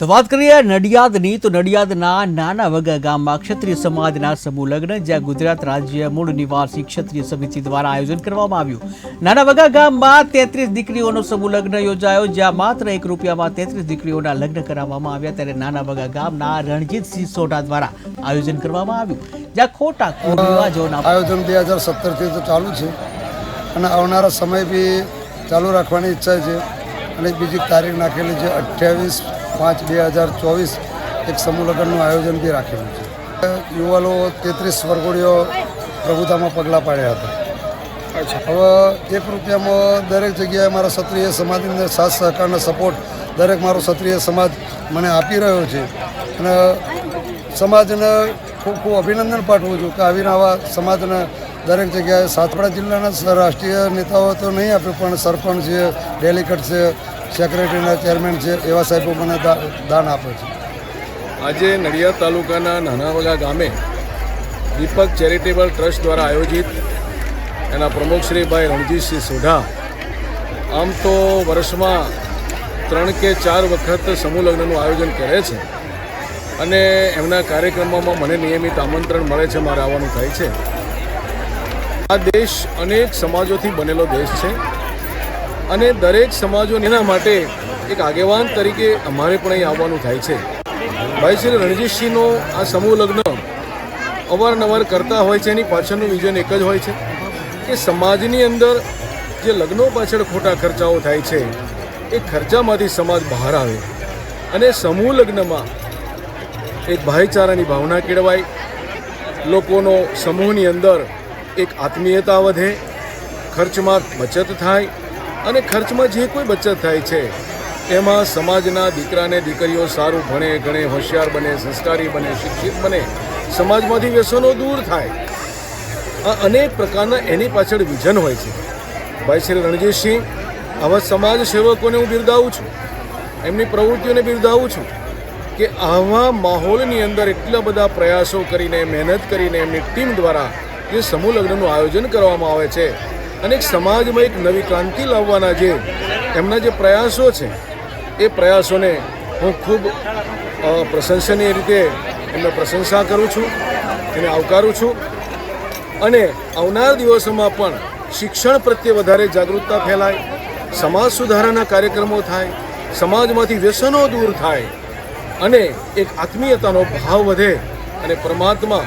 તો વાત કરીએ નડિયાદની. તો નડિયાદના નાના વગા ગામમાં ક્ષત્રિય સમાજના સમૂહ લગ્ન જ્યાં ગુજરાત રાજ્ય મૂળ નિવાસી ક્ષત્રિય સમિતિ દ્વારા આયોજન કરવામાં આવ્યું. નાના વગા ગામમાં તેત્રીસ દીકરીઓનો સમૂહ લગ્ન યોજાયો જ્યાં માત્ર એક રૂપિયામાં તેત્રીસ દીકરીઓના લગ્ન કરાવવામાં આવ્યા. ત્યારે નાના વગા ગામના રણજીતસિંહ સોઢા દ્વારા આયોજન કરવામાં આવ્યું. જ્યાં ખોટા રિવાજોના આયોજન બે હજાર સત્તરથી તો ચાલુ છે. અને આવનારા સમય બી ચાલુ રાખવાની ઈચ્છા છે. અને બીજી તારીખ નાખેલી છે અઠ્યાવીસ પાંચ બે હજાર ચોવીસ. એક સમૂહ લગ્નનું આયોજન બી રાખેલું છે. યુવાનો તેત્રીસ વર્ગોડીઓ પ્રભુતામાં પગલાં પાડ્યા હતા. હવે એક રૂપિયામાં દરેક જગ્યાએ મારા ક્ષત્રિય સમાજને સાથ સહકારનો સપોર્ટ દરેક મારો ક્ષત્રિય સમાજ મને આપી રહ્યો છે. અને સમાજને ખૂબ ખૂબ અભિનંદન પાઠવું છું કે આવીને આવા સમાજને દરેક જગ્યાએ સાતપડા જિલ્લાના રાષ્ટ્રીય નેતાઓ તો નહીં આપ્યું, પણ સરપંચ છે ડેલિકેટ છે, સેક્રેટરીના ચેરમેન છે, એવા સાહેબો મને દાન આપે છે. આજે નડિયાદ તાલુકાના નાનાવગા ગામે દીપક ચેરિટેબલ ટ્રસ્ટ દ્વારા આયોજિત એના પ્રમુખ શ્રી ભાઈ રણજીતસિંહ સોઢા. આમ તો વર્ષમાં ત્રણ કે ચાર વખત સમૂહ લગ્નનું આયોજન કરે છે અને એમના કાર્યક્રમોમાં મને નિયમિત આમંત્રણ મળે છે, મારે આવવાનું થાય છે. આ દેશ અનેક સમાજોથી બનેલો દેશ છે અને દરેક સમાજો એના માટે એક આગેવાન તરીકે અમારે પણ અહીં આવવાનું થાય છે. ભાઈ શ્રી રણજીતસિંહનો આ સમૂહ લગ્ન અવારનવાર કરતા હોય છે, એની પાછળનું વિઝન એક જ હોય છે કે સમાજની અંદર જે લગ્નો પાછળ ખોટા ખર્ચાઓ થાય છે, એ ખર્ચામાંથી સમાજ બહાર આવે અને સમૂહ લગ્નમાં એક ભાઈચારાની ભાવના કેળવાય. લોકોનો સમૂહની અંદર એક આત્મીયતા વધે, ખર્ચમાં બચત થાય અને ખર્ચમાં જે કોઈ બચત થાય છે એમાં સમાજના દીકરાને દીકરીઓ સારું ભણે, ગણે, હોશિયાર બને, સંસ્કારી બને, શિક્ષિત બને, સમાજમાંથી વ્યસનો દૂર થાય. આ અનેક પ્રકારના એની પાછળ વિઝન હોય છે. ભાઈ શ્રી રણજીતસિંહ, આવા સમાજ સેવકોને હું બિરદાવું છું. એમની પ્રવૃત્તિઓને બિરદાવું છું કે આવા માહોલની અંદર એટલા બધા પ્રયાસો કરીને, મહેનત કરીને એમની ટીમ દ્વારા જે સમૂહ લગ્નનું આયોજન કરવામાં આવે છે. અને એક સમાજમાં એક નવી ક્રાંતિ લાવવાના જે એમના જે પ્રયાસો છે, એ પ્રયાસોને હું ખૂબ પ્રશંસનીય રીતે એમને પ્રશંસા કરું છું, એને આવકારું છું. અને આવનાર દિવસોમાં પણ શિક્ષણ પ્રત્યે વધારે જાગૃતતા ફેલાય, સમાજ સુધારાના કાર્યક્રમો થાય, સમાજમાંથી વ્યસનો દૂર થાય અને એક આત્મીયતાનો ભાવ વધે અને પરમાત્મા